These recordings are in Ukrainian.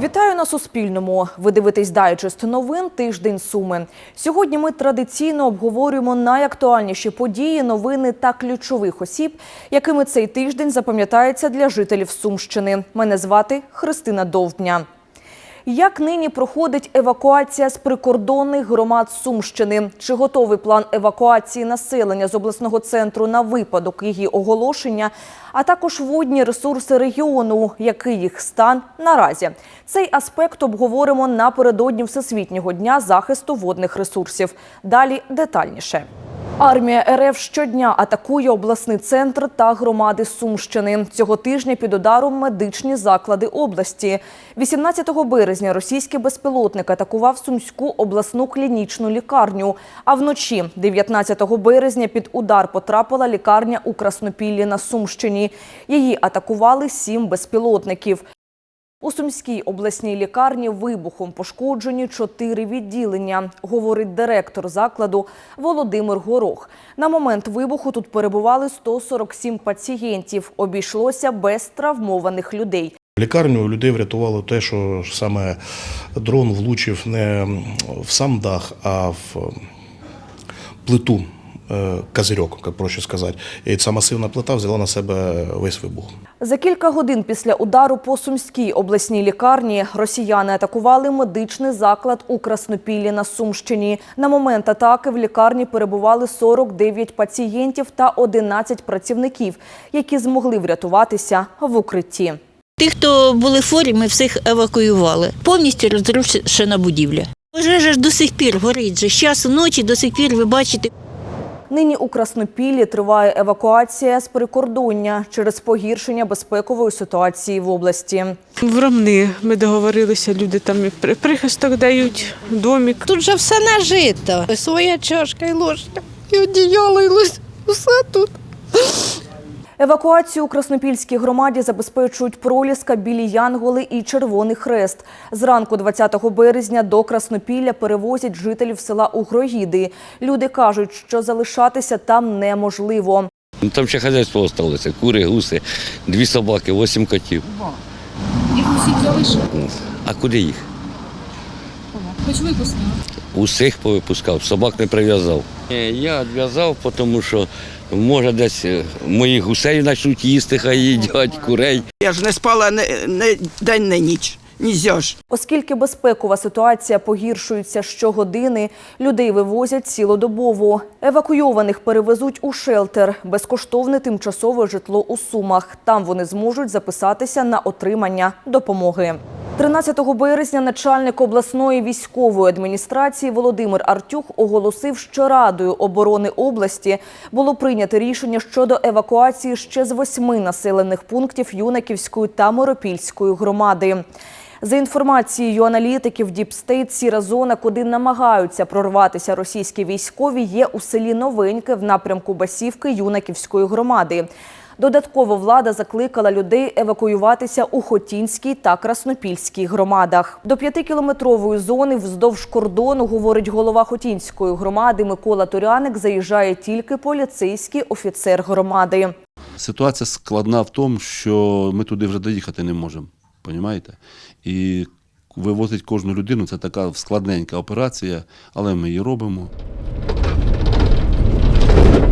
Вітаю на Суспільному. Ви дивитесь дайджест новин Тиждень Суми. Сьогодні ми традиційно обговорюємо найактуальніші події, новини та ключових осіб, якими цей тиждень запам'ятається для жителів Сумщини. Мене звати Христина Довбня. Як нині проходить евакуація з прикордонних громад Сумщини? Чи готовий план евакуації населення з обласного центру на випадок її оголошення? А також водні ресурси регіону, який їх стан наразі? Цей аспект обговоримо напередодні Всесвітнього дня захисту водних ресурсів. Далі детальніше. Армія РФ щодня атакує обласний центр та громади Сумщини. Цього тижня під ударом медичні заклади області. 18 березня російський безпілотник атакував Сумську обласну клінічну лікарню. А вночі, 19 березня, під удар потрапила лікарня у Краснопіллі на Сумщині. Її атакували сім безпілотників. У Сумській обласній лікарні вибухом пошкоджені чотири відділення, говорить директор закладу Володимир Горох. На момент вибуху тут перебували 147 пацієнтів. Обійшлося без травмованих людей. Лікарню людей врятувало те, що саме дрон влучив не в сам дах, а в плиту, козирьок, як проще сказати. І ця масивна плита взяла на себе весь вибух. За кілька годин після удару по Сумській обласній лікарні росіяни атакували медичний заклад у Краснопіллі на Сумщині. На момент атаки в лікарні перебували 49 пацієнтів та 11 працівників, які змогли врятуватися в укритті. Тих, хто були хворі, ми всіх евакуювали. Повністю розрушена будівля. Пожежа ж до сих пір горить. Же. З часу ночі до сих пір ви бачите. Нині у Краснопіллі триває евакуація з прикордоння через погіршення безпекової ситуації в області. В Ромни ми договорилися, люди там і при- прихисток дають, домик. Тут же все нажито. Своя чашка і ложка, і одіяло, і лось- усе тут. Евакуацію у Краснопільській громаді забезпечують проліска, білі янголи і Червоний Хрест. Зранку 20 березня до Краснопілля перевозять жителів села Угроїди. Люди кажуть, що залишатися там неможливо. Ну, Там ще хазяйство залишилося. Кури, гуси, дві собаки, вісім котів. Їх усіх залишили. А куди їх? Хоч випустили. Усіх повипускав, собак не прив'язав. Я відв'язав, тому що може десь е, моїх гусей почнуть їсти, хай їдять, курей. Я ж не спала не, не день, не ніч. Нізя ж. Оскільки безпекова ситуація погіршується щогодини, людей вивозять цілодобово. Евакуйованих перевезуть у шелтер, безкоштовне тимчасове житло у Сумах. Там вони зможуть записатися на отримання допомоги. 13 березня начальник обласної військової адміністрації Володимир Артюх оголосив, що Радою оборони області було прийнято рішення щодо евакуації ще з восьми населених пунктів Юнаківської та Моропільської громади. За інформацією аналітиків Діпстейт, сіра зона, куди намагаються прорватися російські військові, є у селі Новеньке в напрямку Басівки Юнаківської громади. Додатково влада закликала людей евакуюватися у Хотінській та Краснопільській громадах. До п'ятикілометрової зони вздовж кордону, говорить голова Хотінської громади Микола Туряник, заїжджає тільки поліцейський офіцер громади. Ситуація складна в тому, що ми туди вже доїхати не можемо. Понімаєте? І вивозити кожну людину це така складненька операція, але ми її робимо.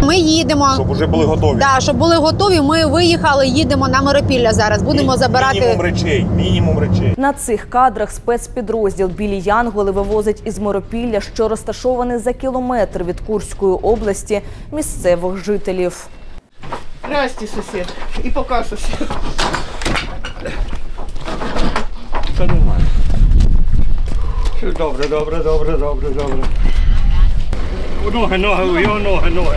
Ми їдемо. Щоб вже були готові. Да, щоб були готові, ми виїхали, їдемо на Миропілля зараз. Будемо Мі- забирати. Мінімум речей, мінімум речей. На цих кадрах спецпідрозділ Білі Янголи вивозить із Моропілля, що розташований за кілометр від Курської області, місцевих жителів. Здрасте, сусід. І пока сусід. Добре, добре, добре, добре, добре. Ноги, ноги, його ноги, ноги.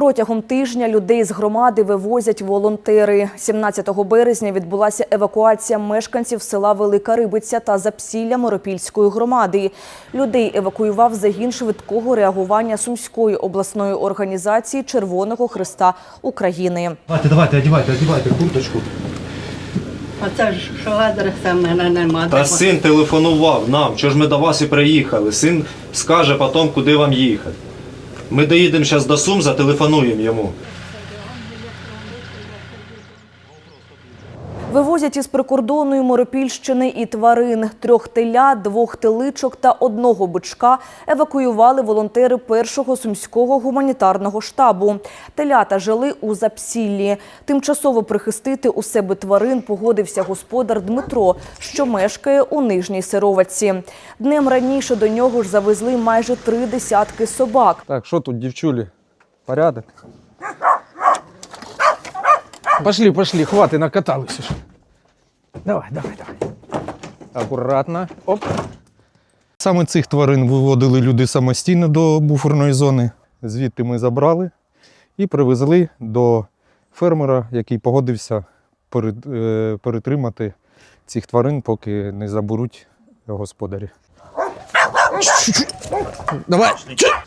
Протягом тижня людей з громади вивозять волонтери. 17 березня відбулася евакуація мешканців села Велика Рибиця та Запсілля Моропільської громади. Людей евакуював загін швидкого реагування Сумської обласної організації Червоного Христа України. Давайте, давайте, одівайте, одівайте курточку. Оце ж що адреса в мене нема. Та син телефонував нам, що ж ми до вас і приїхали. Син скаже потім, куди вам їхати. Ми доїдемо зараз до Сум, зателефонуємо йому. Вивозять із прикордонної Моропільщини і тварин. Трьох теля, двох теличок та одного бичка евакуювали волонтери першого сумського гуманітарного штабу. Телята жили у Запсіллі. Тимчасово прихистити у себе тварин погодився господар Дмитро, що мешкає у Нижній Сироватці. Днем раніше до нього ж завезли майже три десятки собак. Так, що тут, дівчулі? Порядок? Пошли, пошли, хвати, накаталися. Давай, давай, давай. Акуратно. Оп. Саме цих тварин виводили люди самостійно до буферної зони. Звідти ми забрали і привезли до фермера, який погодився е, перетримати цих тварин, поки не заберуть господарі. Давай.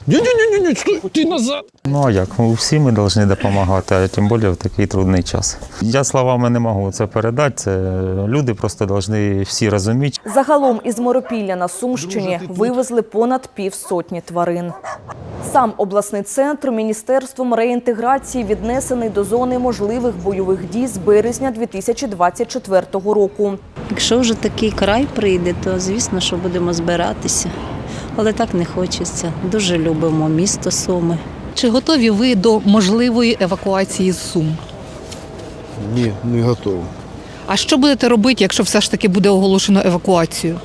Ні-ні-ні, стой, ти назад. Ну а як? Всі ми повинні допомагати, а тим більше в такий трудний час. Я словами не можу це передати. Це люди просто повинні всі розуміти. Загалом із Моропілля на Сумщині вивезли понад півсотні тварин. Сам обласний центр міністерством реінтеграції віднесений до зони можливих бойових дій з березня 2024 року. Якщо вже такий край прийде, то звісно, що будемо збиратися. Але так не хочеться. Дуже любимо місто Суми. Чи готові ви до можливої евакуації з Сум? Ні, не готовий. А що будете робити, якщо все ж таки буде оголошено евакуацію?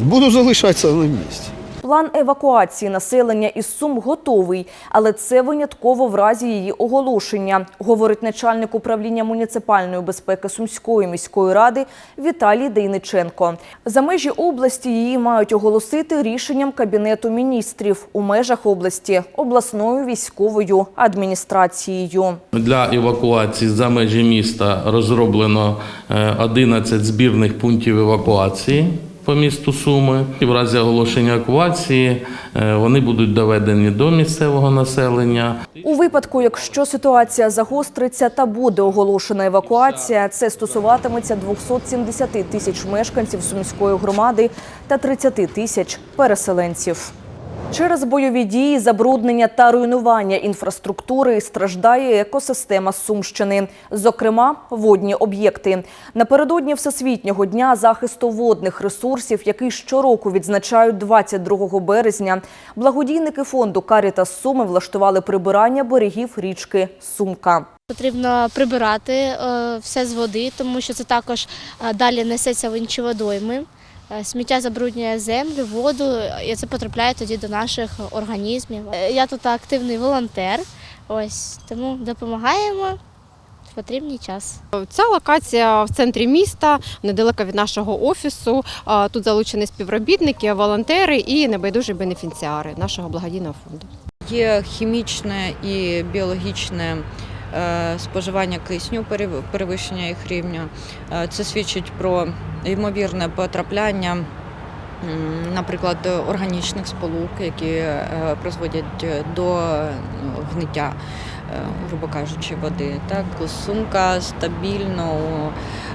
Буду залишатися на місці. План евакуації населення із Сум готовий, але це винятково в разі її оголошення, говорить начальник управління муніципальної безпеки Сумської міської ради Віталій Дейниченко. За межі області її мають оголосити рішенням Кабінету міністрів у межах області обласною військовою адміністрацією. Для евакуації за межі міста розроблено е, 11 збірних пунктів евакуації по місту Суми. І в разі оголошення евакуації е, вони будуть доведені до місцевого населення. У випадку, якщо ситуація загостриться та буде оголошена евакуація, це стосуватиметься 270 тисяч мешканців сумської громади та 30 тисяч переселенців. Через бойові дії, забруднення та руйнування інфраструктури страждає екосистема Сумщини, зокрема водні об'єкти. Напередодні Всесвітнього дня захисту водних ресурсів, який щороку відзначають 22 березня, благодійники фонду Карітас Суми влаштували прибирання берегів річки Сумка. Потрібно прибирати е, все з води, тому що це також е, далі несеться в інші водойми. Е, Сміття забруднює землю, воду, і це потрапляє тоді до наших організмів. Е, Я тут активний волонтер, ось тому допомагаємо в потрібний час. Ця локація в центрі міста, недалеко від нашого офісу. Тут залучені співробітники, волонтери і небайдужі бенефіціари нашого благодійного фонду. Є хімічне і біологічне е, споживання кисню, перевищення їх рівня. Е, Це свідчить про ймовірне потрапляння, наприклад, органічних сполук, які е, призводять до е, гниття, е, грубо кажучи, води. Так, сумка стабільно у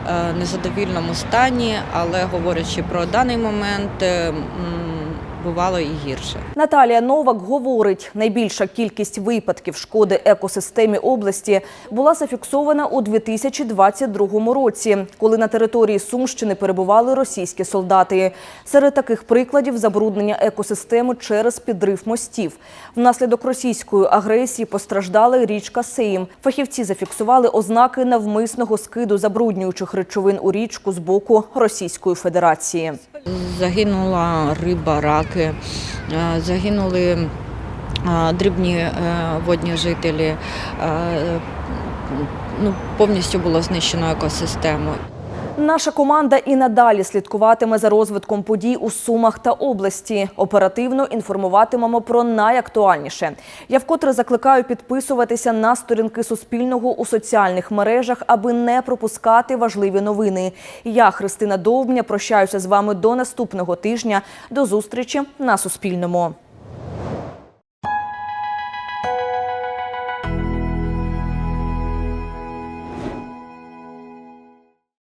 е, незадовільному стані, але говорячи про даний момент, е, бувало і гірше. Наталія Новак говорить, найбільша кількість випадків шкоди екосистемі області була зафіксована у 2022 році, коли на території Сумщини перебували російські солдати. Серед таких прикладів забруднення екосистеми через підрив мостів. Внаслідок російської агресії постраждала річка Сейм. Фахівці зафіксували ознаки навмисного скиду забруднюючих речовин у річку з боку Російської Федерації. Загинула риба, раки, е, загинули е, дрібні е, водні жителі. е, Ну, повністю було знищено екосистему. Наша команда і надалі слідкуватиме за розвитком подій у Сумах та області. Оперативно інформуватимемо про найактуальніше. Я вкотре закликаю підписуватися на сторінки Суспільного у соціальних мережах, аби не пропускати важливі новини. Я, Христина Довбня, прощаюся з вами до наступного тижня. До зустрічі на Суспільному.